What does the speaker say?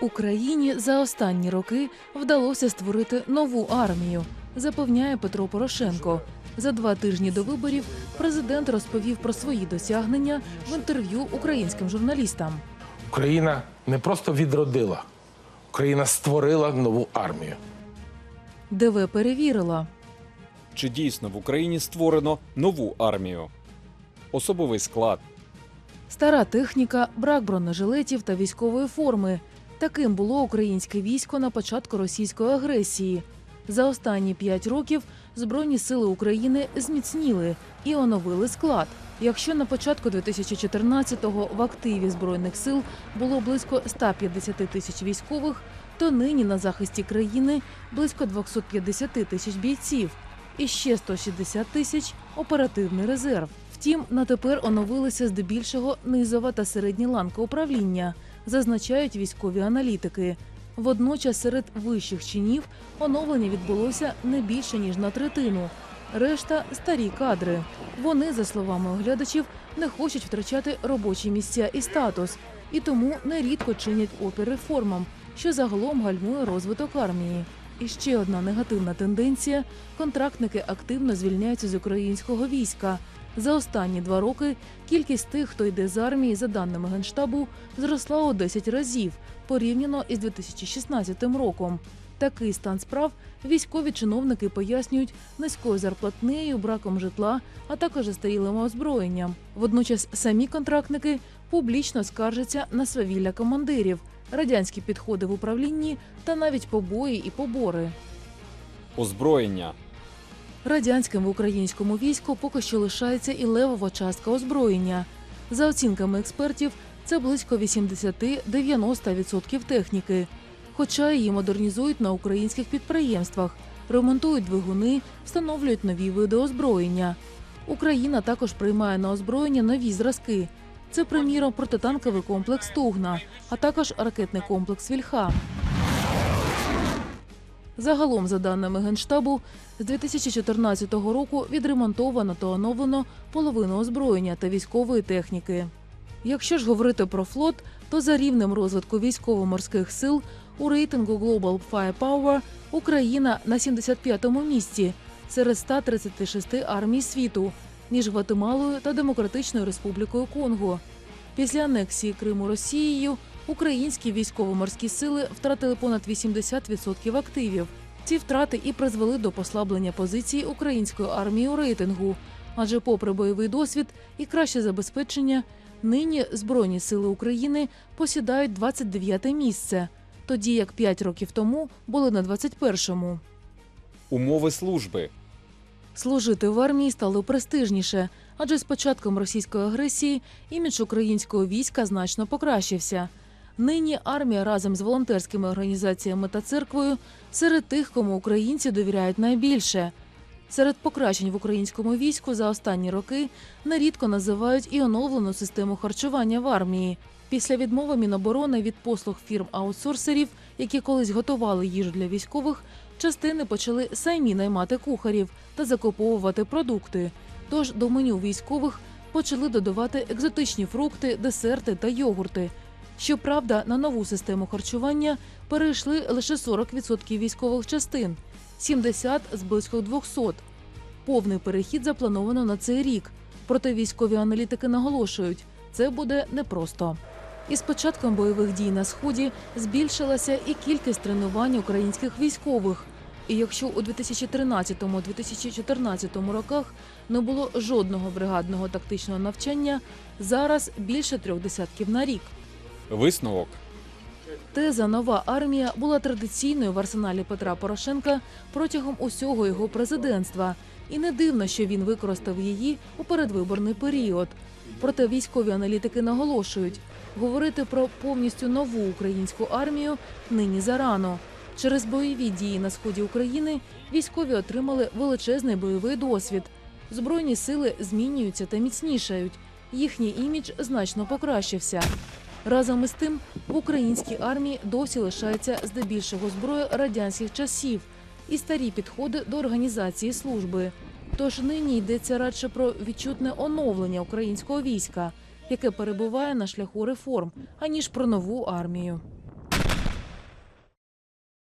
Україні за останні роки вдалося створити нову армію, запевняє Петро Порошенко. За два тижні до виборів президент розповів про свої досягнення в інтерв'ю українським журналістам. Україна не просто відродила, Україна створила нову армію. ДВ перевірила. Чи дійсно в Україні створено нову армію? Особовий склад, Стара техніка, брак бронежилетів та військової форми. Таким було українське військо на початку російської агресії. За останні п'ять років Збройні сили України зміцніли і оновили склад. Якщо на початку 2014-го в активі збройних сил було близько 150 тисяч військових, то нині на захисті країни близько 250 тисяч бійців і ще 160 тисяч оперативний резерв. Втім, на тепер оновилися здебільшого низова та середня ланка управління, зазначають військові аналітики. Водночас серед вищих чинів оновлення відбулося не більше ніж на третину. Решта старі кадри. Вони, за словами оглядачів, не хочуть втрачати робочі місця і статус, і тому нерідко чинять опір реформам, що загалом гальмує розвиток армії. І ще одна негативна тенденція: контрактники активно звільняються з українського війська. За останні два роки кількість тих, хто йде з армії, за даними генштабу, зросла у 10 разів порівняно із 2016 роком. Такий стан справ військові чиновники пояснюють низькою зарплатнею, браком житла, а також застарілим озброєнням. Водночас самі контрактники публічно скаржаться на свавілля командирів, радянські підходи в управлінні та навіть побої і побори. озброєння, Радянським в українському війську поки що лишається і левова частка озброєння. За оцінками експертів, це близько 80-90% техніки. Хоча її модернізують на українських підприємствах, ремонтують двигуни, встановлюють нові види озброєння. Україна також приймає на озброєння нові зразки. Це, приміром, протитанковий комплекс Тугна, а також ракетний комплекс Вільха. Загалом, за даними Генштабу, з 2014 року відремонтовано та оновлено половину озброєння та військової техніки. Якщо ж говорити про флот, то за рівнем розвитку військово-морських сил у рейтингу Global Firepower Україна на 75-му місці серед 136 армій світу між Гватемалою та Демократичною Республікою Конго. Після анексії Криму Росією українські військово-морські сили втратили понад 80% активів. Ці втрати і призвели до послаблення позицій української армії у рейтингу. Адже, попри бойовий досвід і краще забезпечення, нині Збройні сили України посідають 29-те місце, тоді як 5 років тому були на 21-му. умови служби, Служити в армії стало престижніше, адже з початком російської агресії імідж українського війська значно покращився. Нині армія разом з волонтерськими організаціями та церквою серед тих, кому українці довіряють найбільше. Серед покращень в українському війську за останні роки нерідко називають і оновлену систему харчування в армії. Після відмови Міноборони від послуг фірм аутсорсерів, які колись готували їжу для військових, частини почали самі наймати кухарів та закуповувати продукти. Тож до меню військових почали додавати екзотичні фрукти, десерти та йогурти. Щоправда, на нову систему харчування перейшли лише 40% військових частин, 70 з близько 200. Повний перехід заплановано на цей рік. Проте військові аналітики наголошують, це буде непросто. Із початком бойових дій на сході збільшилася і кількість тренувань українських військових. І якщо у 2013-2014 роках не було жодного бригадного тактичного навчання, зараз більше трьох десятків на рік. Висновок, Теза нова армія була традиційною в арсеналі Петра Порошенка протягом усього його президентства, і не дивно, що він використав її у передвиборний період. Проте військові аналітики наголошують, говорити про повністю нову українську армію нині зарано. Через бойові дії на сході України військові отримали величезний бойовий досвід. Збройні сили змінюються та міцнішають. Їхній імідж значно покращився. Разом із тим, в українській армії досі лишається здебільшого зброя радянських часів і старі підходи до організації служби. Тож нині йдеться радше про відчутне оновлення українського війська, яке перебуває на шляху реформ, аніж про нову армію.